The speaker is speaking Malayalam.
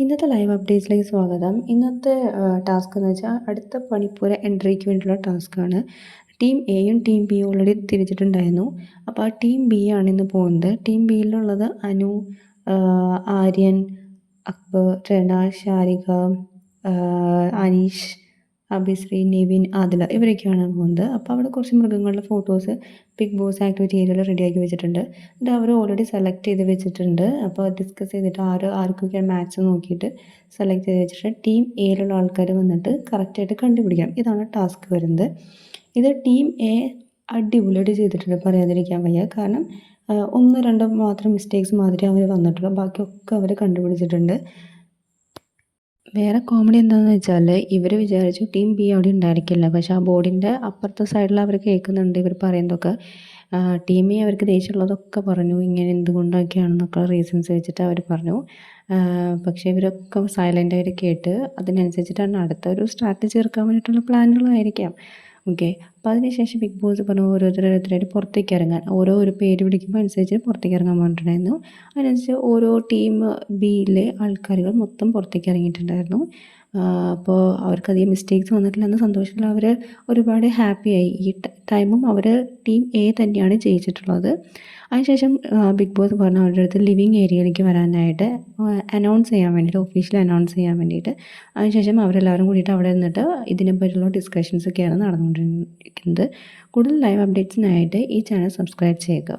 ഇന്നത്തെ ലൈവ് അപ്ഡേറ്റ്സിലേക്ക് സ്വാഗതം. ഇന്നത്തെ ടാസ്ക് എന്ന് വെച്ചാൽ അടുത്ത പണിപ്പുര എൻട്രിക്ക് വേണ്ടിയുള്ള ടാസ്ക്കാണ് ടീം എയും ടീം ബിയും ഓൾറെഡി തിരിച്ചിട്ടുണ്ടായിരുന്നു. അപ്പോൾ ആ ടീം ബി ആണ് ഇന്ന് പോകുന്നത്. ടീം ബിയിലുള്ളത് അനു ആര്യൻ അക്ബർ ഷാരിക ആ, അനീഷ് അഭിശ്രീ നിവിൻ ആദില ഇവരൊക്കെയാണ് പോകുന്നത്. അപ്പോൾ അവിടെ കുറച്ച് മൃഗങ്ങളുടെ ഫോട്ടോസ് ബിഗ് ബോസ് ആക്ടിവിറ്റി ഏരിയയിൽ റെഡിയാക്കി വെച്ചിട്ടുണ്ട്. എന്നിട്ട് അവർ ഓൾറെഡി സെലക്ട് ചെയ്ത് വെച്ചിട്ടുണ്ട്. അപ്പോൾ ഡിസ്കസ് ചെയ്തിട്ട് ആര് ആർക്കൊക്കെയാണ് മാച്ച് നോക്കിയിട്ട് സെലക്ട് ചെയ്ത് വെച്ചിട്ട് ടീം എയിലുള്ള ആൾക്കാർ വന്നിട്ട് കറക്റ്റായിട്ട് കണ്ടുപിടിക്കാം. ഇതാണ് ടാസ്ക് വരുന്നത്. ഇത് ടീം എ അടിപൊളിയായിട്ട് ചെയ്തിട്ടുണ്ട്. പറയാതിരിക്കാൻ വയ്യ. കാരണം ഒന്ന് രണ്ടോ മാത്രം മിസ്റ്റേക്സ് മാത്രമേ അവർ വന്നിട്ടുള്ളൂ ബാക്കിയൊക്കെ അവർ കണ്ടുപിടിച്ചിട്ടുണ്ട്. വേറെ കോമഡി എന്താണെന്ന് വെച്ചാൽ ഇവർ വിചാരിച്ചു ടീം ബി അവിടെ ഉണ്ടായിരിക്കില്ല. പക്ഷേ ആ ബോർഡിന്റെ അപ്പുറത്തെ സൈഡിൽ അവർ കേൾക്കുന്നുണ്ട്. ഇവർ പറയുന്നതൊക്കെ ടീം എ അവർക്ക് ദേഷ്യമുള്ളതൊക്കെ പറഞ്ഞു. ഇങ്ങനെ എന്തുകൊണ്ടൊക്കെയാണെന്നൊക്കെ റീസൺസ് വെച്ചിട്ട് അവർ പറഞ്ഞു. പക്ഷേ ഇവരൊക്കെ സൈലന്റ് ആയിട്ട് കേട്ട് അതിനനുസരിച്ചിട്ടാണ് അടുത്ത ഒരു സ്ട്രാറ്റജി ചേർക്കാൻ വേണ്ടിയിട്ടുള്ള പ്ലാനുകളായിരിക്കാം ഓക്കെ അപ്പോൾ അതിനുശേഷം ബിഗ് ബോസ് പറഞ്ഞു ഓരോരുത്തരോരുത്തരായിട്ട് പുറത്തേക്ക് ഇറങ്ങാൻ. ഓരോ ഒരു പേര് വിളിക്കുമ്പോൾ അനുസരിച്ച് പുറത്തേക്ക് ഇറങ്ങാൻ പറഞ്ഞിട്ടുണ്ടായിരുന്നു. അതിനനുസരിച്ച് ഓരോ ടീം ബിയിലെ ആൾക്കാരുകൾ മൊത്തം പുറത്തേക്ക് ഇറങ്ങിയിട്ടുണ്ടായിരുന്നു. അപ്പോൾ അവർക്കധികം മിസ്റ്റേക്സ് വന്നിട്ടില്ല. എന്ന സന്തോഷത്തിൽ അവർ ഒരുപാട് ഹാപ്പിയായി ഈ ടൈമും അവർ ടീം എ തന്നെയാണ് ജയിച്ചിട്ടുള്ളത്. അതിനുശേഷം ബിഗ് ബോസ് പറഞ്ഞ അവരുടെ അടുത്ത് ലിവിങ് ഏരിയയിലേക്ക് വരാനായിട്ട് അനൗൺസ് ചെയ്യാൻ വേണ്ടിയിട്ട് ഒഫീഷ്യൽ അനൗൺസ് ചെയ്യാൻ വേണ്ടിയിട്ട് അതിനുശേഷം അവരെല്ലാവരും കൂടിയിട്ട് അവിടെ നിന്നിട്ട് ഇതിനെ പറ്റിയുള്ള ഡിസ്കഷൻസ് ഒക്കെയാണ് നടന്നുകൊണ്ടിരിക്കുന്നത്. കൂടുതൽ ലൈവ് അപ്ഡേറ്റ്സിനായിട്ട് ഈ ചാനൽ സബ്സ്ക്രൈബ് ചെയ്യുക.